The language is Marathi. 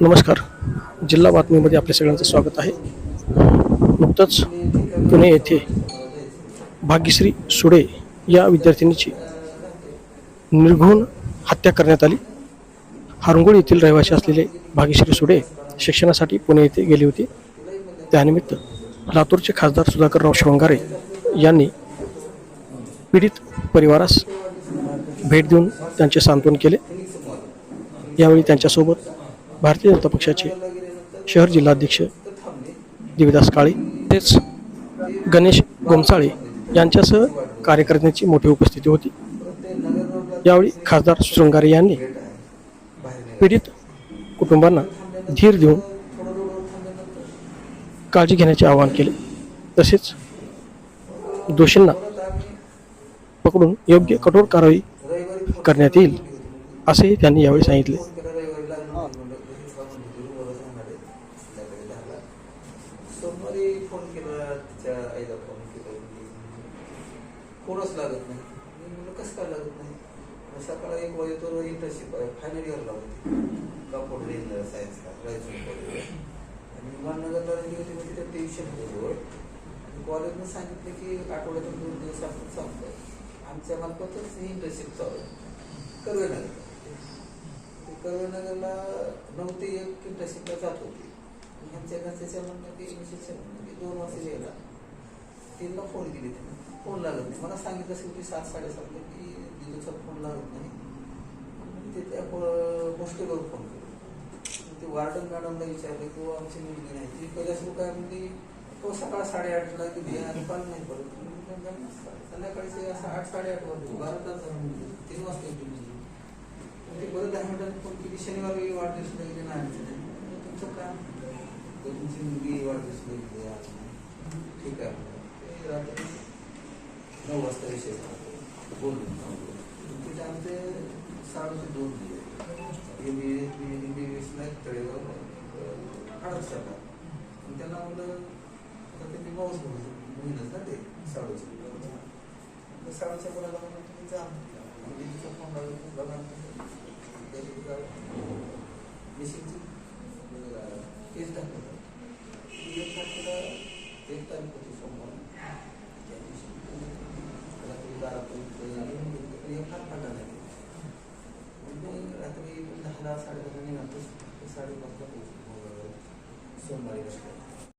नमस्कार. जिल्हा बातमीमध्ये आपल्या सगळ्यांचं स्वागत आहे. नुकतंच पुणे येथे भाग्यश्री सुडे या विद्यार्थिनीची निर्घुण हत्या करण्यात आली. हारंगोळ येथील रहिवासी असलेले भाग्यश्री सुडे शिक्षणासाठी पुणे येथे गेले होते. त्यानिमित्त लातूरचे खासदार सुधाकरराव शृंगारे यांनी पीडित परिवारास भेट देऊन त्यांचे सांत्वन केले. यावेळी त्यांच्यासोबत भारतीय जनता पक्षाचे शहर जिल्हाध्यक्ष देविदास काळे तेच गणेश गोमसाळे यांच्यासह कार्यकर्त्यांची मोठी उपस्थिती होती. यावेळी खासदार शृंगारे यांनी पीडित कुटुंबांना धीर देऊन काळजी घेण्याचे आवाहन केले. तसेच दोषींना पकडून योग्य कठोर कारवाई करण्यात येईल असेही त्यांनी यावेळी सांगितले. कोणच लागत नाही? कसं काय लागत नाही? सकाळी एक वाजे तो इंटर्नशिप आहे. फायनल इयरला होती. कापड सायन्सला रायचूर कॉलेजला आणि विमाननगरला राहिली होती म्हणजे त्या ट्युशन होते कॉलेजनं सांगितलं की आठवड्यातून दोन दिवस आपण संपलं आमच्या मार्फतच ही इंटर्नशिप चालू आहे. कर्वेनगर कर्वेनगरला नऊ ते एक इंटर्नशिपला जात होती. आणि ह्यांच्या घरच्याच्या म्हणणं की शिक्षण म्हणजे दोन वाजता यायला. त्यांना फोन केली त्यांना फोन लागत नाही. मला सांगितलं असेल की सात साडेसातला की लागत नाही. ते त्या हॉस्टेलवर फोन केला. ते वार्डन मॅडमला विचारलं की तो आमची मुलगी नाही. ती पहिल्याच काय म्हणली तो सकाळ साडेआठला गेली आणि कॉल नाही परत. मी संध्याकाळी असं आठ साडेआठ वाजले. बारा तास तीन वाजता येते मुलगी ते परत दहा मिनिटात फोन केली शनिवारी वाढदिवसला गेली नाही तुमचं काय? तर तुमची मुलगी वाढदिवसला गेली आज. ठीक आहे. ते रात्री नऊ वाजता विषय बोलून बोललो तिथे आमचे साडेचे दोन दिले एम बी एसला तळेवर हळद टाका त्यांना म्हणलं आता त्यांनी माऊस महिनच ना ते साडूचं तर साडूच्या कोणाला म्हणलं तुम्ही जा. आणि तिचा फोन लागला बघा मिशिंगची केस दाखवलं. ती एक तारखेला एक तारीख होती सोमवार. त्या दिवशी. रात्री बारापर्यंत म्हणजे एक फार फाटा नाही मग रात्री दहाला साडेदहा निघालो. साडेपाचला पोहोचलो सोमवारी रस्त्यात